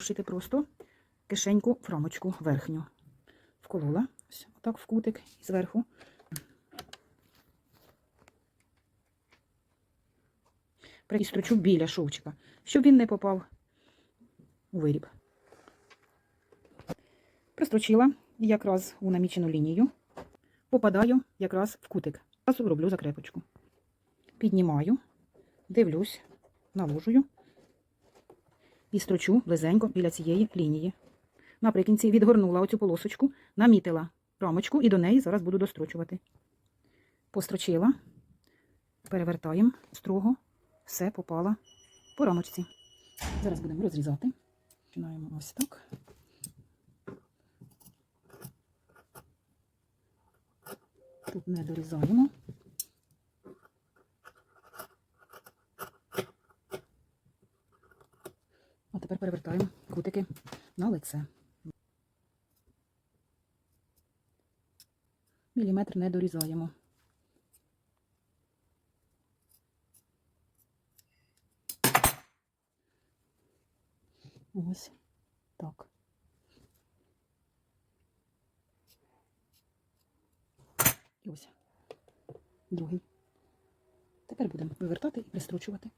Шити просто кишеньку в рамочку верхню. Вколола ось отак в кутик і зверху. Пристрочу біля шовчика, щоб він не попав у виріб. Пристрочила якраз у намічену лінію. Попадаю якраз в кутик. Зразу роблю закрепочку. Піднімаю, дивлюсь, наложую і строчу близенько біля цієї лінії. Наприкінці відгорнула оцю полосочку, намітила рамочку і до неї зараз буду дострочувати. Построчила, перевертаємо строго, все попало по рамочці. Зараз будемо розрізати. Починаємо ось так. Тут не дорізаємо. Тепер перевертаємо кутики на лице. Міліметр не дорізаємо. Ось так. І ось другий. Тепер будемо вивертати і пристрочувати